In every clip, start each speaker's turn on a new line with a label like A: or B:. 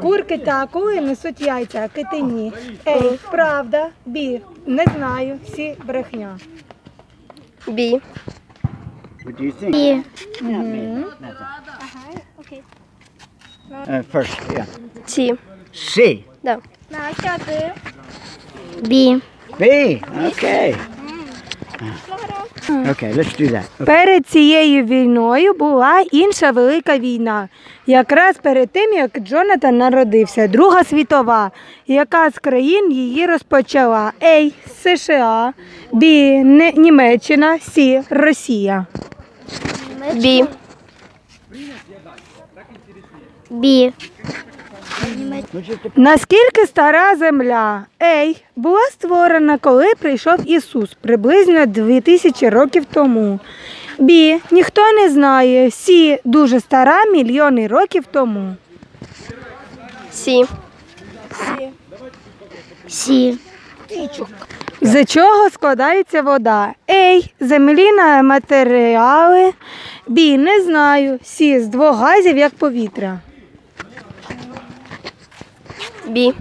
A: Курки та акули несуть яйця, а кити ні. Ей, правда, бі, не знаю, всі брехня.
B: Бі.
C: What do you think?
D: Бі.
C: Uh, first, yeah.
B: Ці.
C: C.
B: Да.
D: Ти? Бі.
C: B. Okay. Okay, let's do that. Okay.
A: Перед цією війною була інша велика війна. Якраз перед тим, як Джонатан народився, Друга світова. Яка з країн її розпочала? Ей, США, Бі, Не- Німеччина, Сі, Росія.
B: Бі.
D: Бі.
A: Наскільки стара земля? Ей, була створена, коли прийшов Ісус, приблизно 2000 років тому. Бі, ніхто не знає. Сі, дуже стара, мільйони років тому.
B: Сі.
D: Сі.
A: З чого складається вода? Ей, землі на матеріали. Бі, не знаю. Сі, з двох газів, як повітря.
B: Бі.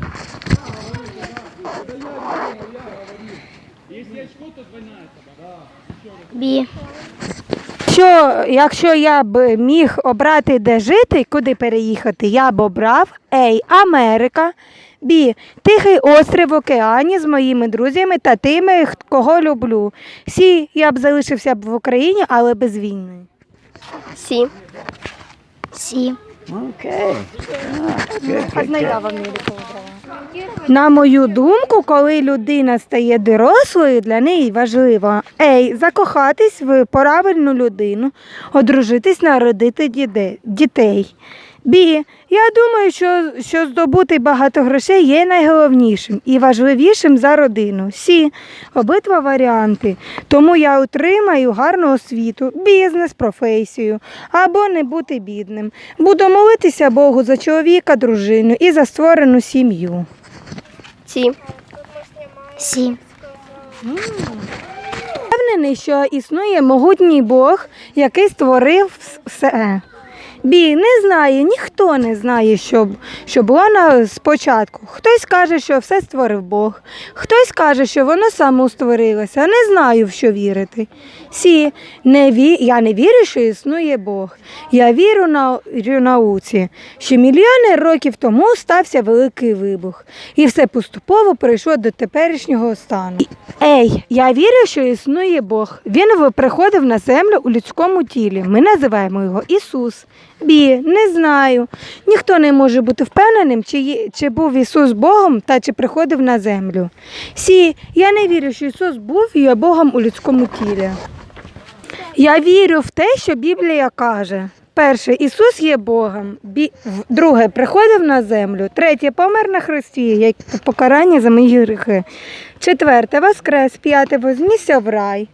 D: Бі.
A: Що, якщо я б міг обрати, де жити, куди переїхати, я б обрав Ей, Америка. Бі, Тихий острів в океані з моїми друзями та тими, кого люблю. Сі, я б залишився б в Україні, але без війни.
B: Сі.
D: Сі.
A: Америку На мою думку, коли людина стає дорослою, для неї важливо ей, закохатись в правильну людину, одружитись, народити дітей. Бі, я думаю, що, що здобути багато грошей є найголовнішим і важливішим за родину. Сі, обидва варіанти. Тому я отримаю гарну освіту, бізнес, професію або не бути бідним. Буду молитися Богу за чоловіка, дружину і за створену сім'ю.
B: Ці.
D: Сі.
A: Впевнений, що існує могутній Бог, який створив все. Бі, не знаю, ніхто не знає, що, що було на спочатку. Хтось каже, що все створив Бог, хтось каже, що воно само створилося. Не знаю, в що вірити. Сі, не ві... я не вірю, що існує Бог. Я вірю на науці, що мільйони років тому стався великий вибух, і все поступово прийшло до теперішнього стану. Ей, я вірю, що існує Бог. Він приходив на землю у людському тілі. Ми називаємо його Ісус. Бі, не знаю. Ніхто не може бути впевненим, чи, чи був Ісус Богом та чи приходив на землю. Сі, я не вірю, що Ісус був і є Богом у людському тілі. Я вірю в те, що Біблія каже. Перше, Ісус є Богом. Друге, приходив на землю. Третє, помер на хресті, як покарання за мої гріхи. Четверте, воскрес. П'яте, вознісся в рай.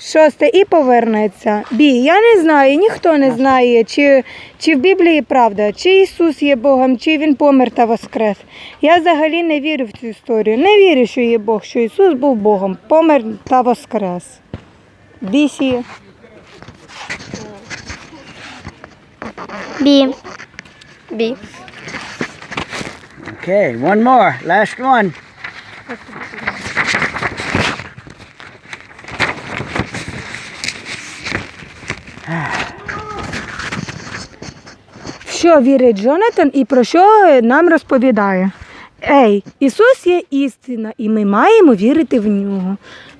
A: Шосте і повернеться. Бі, я не знаю, ніхто не знає, чи, чи в Біблії правда, чи Ісус є Богом, чи Він помер та воскрес. Я взагалі не вірю в цю історію. Не вірю, що є Бог, що Ісус був Богом, помер та воскрес. Бісі.
D: Бі.
B: Бі.
C: Okay, one more. Last one.
A: В що вірить Джонатан і про що нам розповідає? Ей, Ісус є істина, і ми маємо вірити в нього.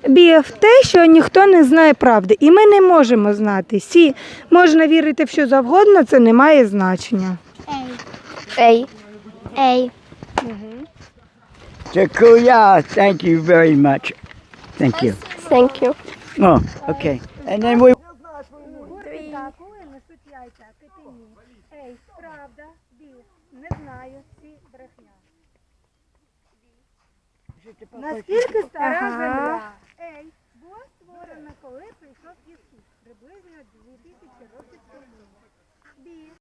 A: Бі, в те, що ніхто не знає правди, і ми не можемо знати. Сі, можна вірити в що завгодно, це не має значення.
B: Ей.
D: Ей.
C: Takuya, thank you very much. Thank you.
B: Thank you.
C: Oh, okay. And then we
A: Ей, правда, бі, не знаю, всі брехня. Наскільки стара земля? Ей, була створена, коли прийшов Ісус, приблизно 2000 років тому. Бі,